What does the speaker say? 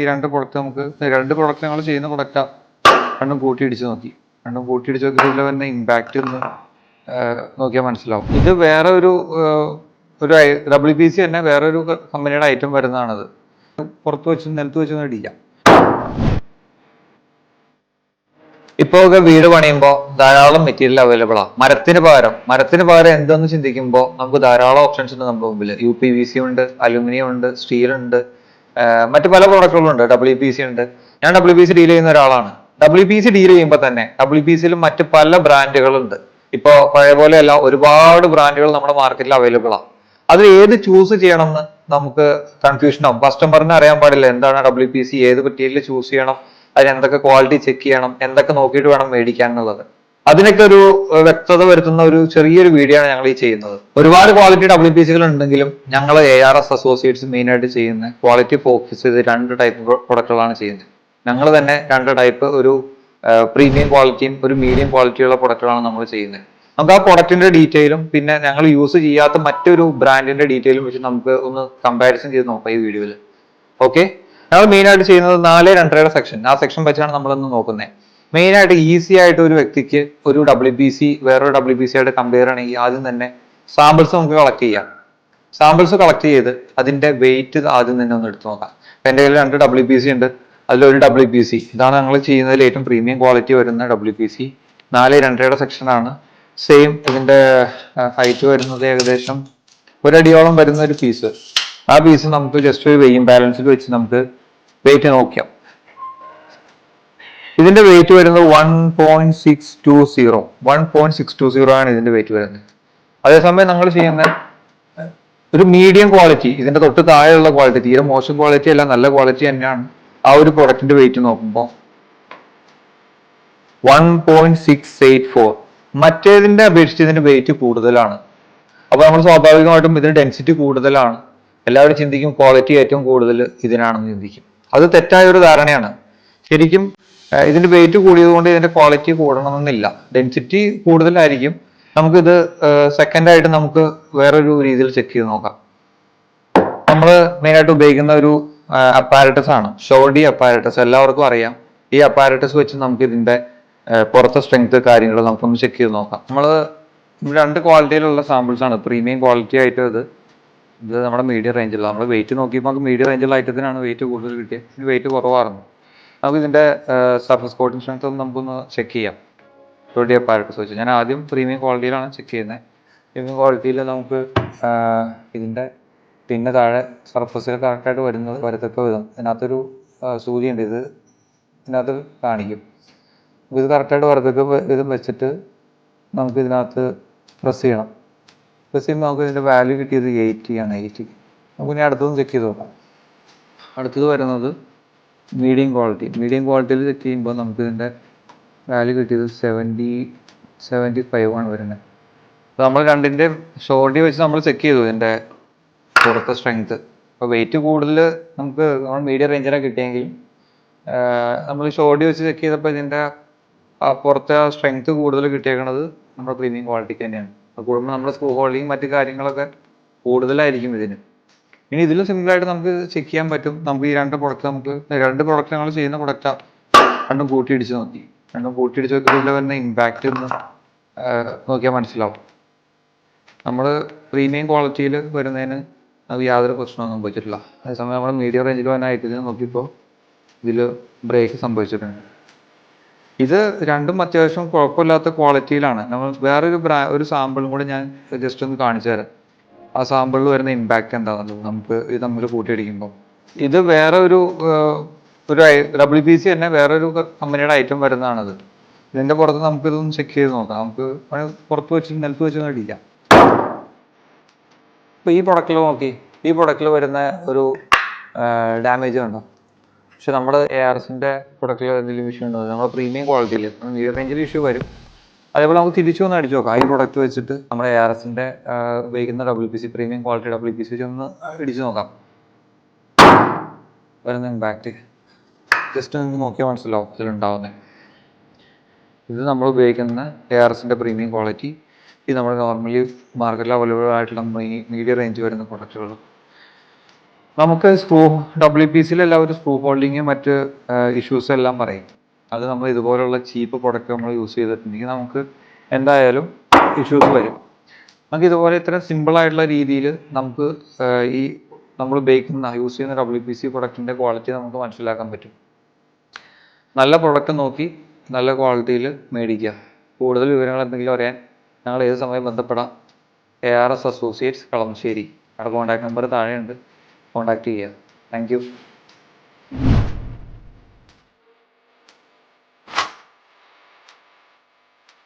ഈ രണ്ട് പ്രൊഡക്റ്റ് നമുക്ക് രണ്ട് പ്രൊഡക്റ്റ് ഞങ്ങൾ ചെയ്യുന്ന പ്രൊഡക്റ്റാ രണ്ടും കൂട്ടി ഇടിച്ച് നോക്കി. രണ്ടും കൂട്ടി ഇടിച്ച് നോക്കി ഇതിൽ വരുന്ന ഇമ്പാക്റ്റ് ഒന്ന് നോക്കിയാൽ മനസ്സിലാവും. ഇത് വേറെ ഒരു ഒരു ഡബ്ല്യു പി സി തന്നെ വേറെ ഒരു കമ്പനിയുടെ ഐറ്റം വരുന്നതാണത്. പുറത്ത് വെച്ച് നിലത്ത് വെച്ച് ഇടിക്കാം ഇപ്പൊ ഒക്കെ വീട് പണിയുമ്പോൾ ധാരാളം മെറ്റീരിയൽ അവൈലബിൾ ആണ് മരത്തിന് പകരം മരത്തിന് പകരം എന്തെന്ന് ചിന്തിക്കുമ്പോൾ നമുക്ക് ധാരാളം ഓപ്ഷൻസ് ഉണ്ട് നമ്മുടെ മുമ്പിൽ യു പി വി സി ഉണ്ട് അലുമിനിയം ഉണ്ട് സ്റ്റീൽ ഉണ്ട്. മറ്റു പല പ്രോഡക്റ്റുകളും ഉണ്ട് ഡബ്ല്യു പി സി ഉണ്ട്. ഞാൻ ഡബ്ല്യു പി സി ഡീൽ ചെയ്യുന്ന ഒരാളാണ്. ഡബ്ല്യു പി സി ഡീൽ ചെയ്യുമ്പോൾ തന്നെ ഡബ്ല്യു പി സിയിൽ മറ്റ് പല ബ്രാൻഡുകളുണ്ട് ഇപ്പോൾ പഴയ പോലെയല്ല ഒരുപാട് ബ്രാൻഡുകൾ നമ്മുടെ മാർക്കറ്റിൽ അവൈലബിൾ ആണ് അത് ഏത് ചൂസ് ചെയ്യണമെന്ന് നമുക്ക് കൺഫ്യൂഷൻ ആവും. കസ്റ്റമറിന് അറിയാൻ പാടില്ല. എന്താണ് ഡബ്ല്യു പി സി ഏത് മെറ്റീരിയൽ ചൂസ് ചെയ്യണം? അതിന് എന്തൊക്കെ ക്വാളിറ്റി ചെക്ക് ചെയ്യണം? എന്തൊക്കെ നോക്കിയിട്ട് വേണം മേടിക്കാൻ എന്നുള്ളത് അതിനൊക്കെ ഒരു വ്യക്തത വരുത്തുന്ന ഒരു ചെറിയൊരു വീഡിയോ ആണ് ഞങ്ങൾ ഈ ചെയ്യുന്നത്. ഒരുപാട് ക്വാളിറ്റി ഡബ്ല്യു പി സികൾ ഉണ്ടെങ്കിലും ഞങ്ങൾ A R S associates main ആയിട്ട് ചെയ്യുന്ന ക്വാളിറ്റി ഫോക്കസ് ചെയ്ത് രണ്ട് ടൈപ്പ് പ്രൊഡക്റ്റുകളാണ് ചെയ്യുന്നത്. ഞങ്ങൾ തന്നെ രണ്ട് ടൈപ്പ് ഒരു പ്രീമിയം ക്വാളിറ്റിയും ഒരു മീഡിയം ക്വാളിറ്റിയുള്ള പ്രൊഡക്റ്റുകളാണ് നമ്മൾ ചെയ്യുന്നത്. നമുക്ക് ആ പ്രൊഡക്റ്റിന്റെ ഡീറ്റെയിലും പിന്നെ ഞങ്ങൾ യൂസ് ചെയ്യാത്ത മറ്റൊരു ബ്രാൻഡിന്റെ ഡീറ്റെയിലും വെച്ച് നമുക്ക് ഒന്ന് കമ്പാരിസൺ ചെയ്ത് നോക്കാം ഈ വീഡിയോയിൽ ഓക്കെ ഞങ്ങൾ മെയിൻ ആയിട്ട് ചെയ്യുന്നത് നാല് രണ്ടരയുടെ സെക്ഷൻ ആ സെക്ഷൻ വെച്ചാണ് നമ്മളൊന്ന് നോക്കുന്നത്. മെയിൻ ആയിട്ട് ഈസി ആയിട്ട് ഒരു വ്യക്തിക്ക് ഒരു ഡബ്ല്യു ബി സി വേറൊരു ഡബ്ല്യു ബി സി ആയിട്ട് കമ്പയർ ആണെങ്കിൽ ആദ്യം തന്നെ സാമ്പിൾസ് നമുക്ക് കളക്ട് ചെയ്യാം. സാമ്പിൾസ് കളക്ട് ചെയ്ത് അതിന്റെ വെയിറ്റ് ആദ്യം തന്നെ ഒന്ന് എടുത്തു നോക്കാം. ഇപ്പം എന്റെ കയ്യിൽ രണ്ട് ഡബ്ല്യു ബി സി ഉണ്ട്. അതിലൊരു ഡബ്ല്യു പി സി ഇതാണ് ഞങ്ങൾ ചെയ്യുന്നതിൽ ഏറ്റവും പ്രീമിയം ക്വാളിറ്റി വരുന്ന ഡബ്ല്യു പി സി നാല് രണ്ടരയുടെ സെക്ഷൻ ആണ്. സെയിം ഇതിന്റെ ഹൈറ്റ് വരുന്നത് ഏകദേശം ഒരടിയോളം വരുന്ന ഒരു പീസ് ആ പീസ് നമുക്ക് ജസ്റ്റ് ഒരു വെയ്യും ബാലൻസിൽ വെച്ച് നമുക്ക് വെയിറ്റ് നോക്കാം ഇതിന്റെ വെയിറ്റ് വരുന്നത് one point six two zero one point six two zero ആണ് ഇതിന്റെ വെയിറ്റ് വരുന്നത്. അതേസമയം നമ്മൾ ചെയ്യുന്ന ഒരു മീഡിയം ക്വാളിറ്റി ഇതിന്റെ തൊട്ട് താഴെയുള്ള ക്വാളിറ്റി തീരെ മോശം ക്വാളിറ്റി അല്ല നല്ല ക്വാളിറ്റി തന്നെയാണ് ആ ഒരു പ്രൊഡക്റ്റിന്റെ വെയിറ്റ് നോക്കുമ്പോൾ one point six eight four മറ്റേതിന്റെ അപേക്ഷിച്ച് ഇതിന്റെ വെയിറ്റ് കൂടുതലാണ്. അപ്പൊ നമ്മൾ സ്വാഭാവികമായിട്ടും ഇതിന് ഡെൻസിറ്റി കൂടുതലാണ്. എല്ലാവരും ചിന്തിക്കും ക്വാളിറ്റി ഏറ്റവും കൂടുതൽ ഇതിനാണെന്ന് ചിന്തിക്കും. അത് തെറ്റായ ഒരു ധാരണയാണ്. ശരിക്കും ഇതിന്റെ വെയിറ്റ് കൂടിയത് കൊണ്ട് ഇതിന്റെ ക്വാളിറ്റി കൂടണമെന്നില്ല. ഡെൻസിറ്റി കൂടുതലായിരിക്കും. നമുക്കിത് സെക്കൻഡ് ആയിട്ട് നമുക്ക് വേറൊരു രീതിയിൽ ചെക്ക് ചെയ്ത് നോക്കാം. നമ്മൾ മെയിനായിട്ട് ഉപയോഗിക്കുന്ന ഒരു അപ്പാരറ്റസ് ആണ്. ഷോൾഡി അപ്പാരറ്റസ് എല്ലാവർക്കും അറിയാം. ഈ അപ്പാരറ്റസ് വെച്ച് നമുക്ക് ഇതിന്റെ പുറത്തെ സ്ട്രെങ്ത് കാര്യങ്ങൾ നമുക്കൊന്ന് ചെക്ക് ചെയ്ത് നോക്കാം. നമ്മൾ രണ്ട് ക്വാളിറ്റിയിലുള്ള സാമ്പിൾസ് ആണ്. പ്രീമിയം ക്വാളിറ്റി ആയിട്ട് ഇത് ഇത് നമ്മുടെ മീഡിയം റേഞ്ചിലാണ് നമ്മൾ വെയിറ്റ് നോക്കിയപ്പോൾ നമുക്ക് മീഡിയം റേഞ്ചിലുള്ള ഐറ്റത്തിനാണ് വെയിറ്റ് കൂടുതൽ കിട്ടിയത്. വെയിറ്റ് കുറവായിരുന്നു. നമുക്ക് ഇതിന്റെ സർഫസ് കോട്ടിംഗ് സ്ട്രെങ്ത് ഒന്ന് നമുക്കൊന്ന് ചെക്ക് ചെയ്യാം. ഷോൾഡി പാരട്ട് വെച്ച് ഞാൻ ആദ്യം പ്രീമിയം ക്വാളിറ്റിയിലാണ് ചെക്ക് ചെയ്യുന്നത്. പ്രീമിയം ക്വാളിറ്റിയിൽ നമുക്ക് ഇതിന്റെ പിന്നെ താഴെ സർഫസിൽ കറക്റ്റായിട്ട് വരുന്നത് വരത്തക്ക വിധം സൂചി ഉണ്ട്. ഇത് ഇതിനകത്ത് കാണിക്കും. ഇത് കറക്റ്റായിട്ട് വരത്തക്ക വിധം വെച്ചിട്ട് നമുക്ക് ഇതിനകത്ത് പ്രസ് ചെയ്യണം. പ്രസ് ചെയ്യുമ്പോൾ നമുക്ക് ഇതിന്റെ വാല്യൂ കിട്ടിയത് എയ്റ്റി ആണ്. എയ്റ്റി നമുക്ക് ഇനി അടുത്തതും ചെക്ക് ചെയ്ത് നോക്കാം. അടുത്തത് വരുന്നത് മീഡിയം ക്വാളിറ്റി മീഡിയം ക്വാളിറ്റിയിൽ സെറ്റ് ചെയ്യുമ്പോൾ നമുക്ക് ഇതിന്റെ വാല്യൂ കിട്ടിയത് സെവന്റി സെവന്റി ഫൈവ് ആണ് വരുന്നത്. അപ്പോൾ നമ്മൾ രണ്ടിന്റെ ഷോർട്ടി വെച്ച് നമ്മൾ ചെക്ക് ചെയ്തു ഇതിന്റെ പുറത്തെ സ്ട്രെങ്ത് അപ്പോൾ വെയിറ്റ് കൂടുതൽ നമുക്ക് നമ്മൾ മീഡിയം റേഞ്ചിലാണ് കിട്ടിയെങ്കിൽ നമ്മൾ ഷോർട്ടി വെച്ച് ചെക്ക് ചെയ്തപ്പോൾ ഇതിന്റെ പുറത്തെ ആ സ്ട്രെങ്ത് കൂടുതൽ കിട്ടിയേക്കണത് നമ്മുടെ ക്ലീനിങ് ക്വാളിറ്റിക്ക് തന്നെയാണ്. അത് കൂടുമ്പോൾ നമ്മുടെ സ്ക്രൂ ഹോൾഡിങ് മറ്റു കാര്യങ്ങളൊക്കെ കൂടുതലായിരിക്കും ഇതിന്. ഇനി ഇതിലും സിമ്പിൾ ആയിട്ട് നമുക്ക് ചെക്ക് ചെയ്യാൻ പറ്റും. നമുക്ക് ഈ രണ്ട് പ്രൊഡക്റ്റ് നമുക്ക് രണ്ട് പ്രൊഡക്റ്റ് ഞങ്ങൾ ചെയ്യുന്ന പ്രൊഡക്റ്റാ രണ്ടും കൂട്ടി ഇടിച്ച് നോക്കി. രണ്ടും കൂട്ടി ഇടിച്ച് നോക്കി ഇതിൽ വരുന്ന ഇമ്പാക്റ്റ് ഒന്ന് നോക്കിയാൽ മനസ്സിലാവും. നമ്മൾ പ്രീമിയം ക്വാളിറ്റിയിൽ വരുന്നതിന് നമുക്ക് യാതൊരു പ്രശ്നവും സംഭവിച്ചിട്ടില്ല. അതേസമയം നമ്മൾ മീഡിയം റേഞ്ചിൽ വന്ന ഐറ്റത്തിന് നോക്കിയപ്പോൾ ഇതിൽ ബ്രേക്ക് സംഭവിച്ചിട്ടുണ്ട്. ഇത് രണ്ടും അത്യാവശ്യം കുഴപ്പമില്ലാത്ത ക്വാളിറ്റിയിലാണ് നമ്മൾ വേറൊരു ബ്രാ ഒരു സാമ്പിളും കൂടെ ഞാൻ ജസ്റ്റ് ഒന്ന് കാണിച്ചു തരാം. ആ സാമ്പിളിൽ വരുന്ന ഇമ്പാക്റ്റ് എന്താണെന്നുള്ളത് നമുക്ക് ഇത് തമ്മിൽ കൂട്ടിയിടിക്കുമ്പോൾ ഇത് വേറെ ഒരു ഒരു ഡബ്ല്യു പി സി തന്നെ വേറൊരു കമ്പനിയുടെ ഐറ്റം വരുന്നതാണത്. ഇതിന്റെ പുറത്ത് നമുക്ക് ഇതൊന്ന് ചെക്ക് ചെയ്ത് നോക്കാം. നമുക്ക് പുറത്ത് വെച്ച് നിലത്ത് വെച്ച് കഴിക്കാം ഇപ്പൊ ഈ പ്രൊഡക്റ്റിൽ നോക്കി. ഈ പ്രൊഡക്റ്റിൽ വരുന്ന ഒരു ഡാമേജ് ഉണ്ടോ? പക്ഷെ നമ്മുടെ എ ആർ എസിന്റെ പ്രൊഡക്റ്റിൽ എന്തെങ്കിലും ഇഷ്യൂ ഉണ്ടോ? നമ്മുടെ പ്രീമിയം ക്വാളിറ്റിയിൽ മീഡിയം റേഞ്ചിൽ ഇഷ്യൂ വരും. അതേപോലെ നമുക്ക് തിരിച്ചു വന്ന് അടിച്ചു നോക്കാം. ഈ പ്രൊഡക്റ്റ് വെച്ചിട്ട് നമ്മുടെ എ ആർ എസിന്റെ ഉപയോഗിക്കുന്ന W P C premium quality W P C വെച്ച് ഒന്ന് ഇടിച്ചു നോക്കാം. വരുന്ന ഇമ്പാക്റ്റ് ജസ്റ്റ് നിങ്ങൾക്ക് നോക്കിയാൽ മനസ്സിലാവും ഇതിലുണ്ടാവുന്നത് ഇത് നമ്മൾ ഉപയോഗിക്കുന്ന എ ആർ എസിന്റെ പ്രീമിയം ക്വാളിറ്റി ഇത് നമ്മൾ നോർമലി മാർക്കറ്റിൽ അവൈലബിൾ ആയിട്ടുള്ള മീഡിയ റേഞ്ച് വരുന്ന പ്രൊഡക്റ്റുകൾ നമുക്ക് സ്ക്രൂ ഡബ്ല്യു പി സിയിൽ സ്ക്രൂ ഹോൾഡിങ് മറ്റ് ഇഷ്യൂസ് എല്ലാം പറയും. അത് നമ്മൾ ഇതുപോലുള്ള ചീപ്പ് പ്രൊഡക്റ്റ് നമ്മൾ യൂസ് ചെയ്തിട്ടുണ്ടെങ്കിൽ നമുക്ക് എന്തായാലും ഇഷ്യൂസ് വരും. നമുക്ക് ഇതുപോലെ ഇത്ര സിമ്പിൾ ആയിട്ടുള്ള രീതിയിൽ നമുക്ക് ഈ നമ്മൾ ഉപയോഗിക്കുന്ന യൂസ് ചെയ്യുന്ന ഡബ്ല്യു പി സി പ്രൊഡക്റ്റിന്റെ ക്വാളിറ്റി നമുക്ക് മനസ്സിലാക്കാൻ പറ്റും. നല്ല പ്രൊഡക്റ്റ് നോക്കി നല്ല ക്വാളിറ്റിയിൽ മേടിക്കുക. കൂടുതൽ വിവരങ്ങൾ എന്തെങ്കിലും അറിയാൻ ഞങ്ങൾ ഏത് സമയം ബന്ധപ്പെടാം. A R S associates Kalamassery. അവിടെ കോൺടാക്ട് നമ്പർ താഴെയുണ്ട്. കോൺടാക്ട് ചെയ്യുക. താങ്ക്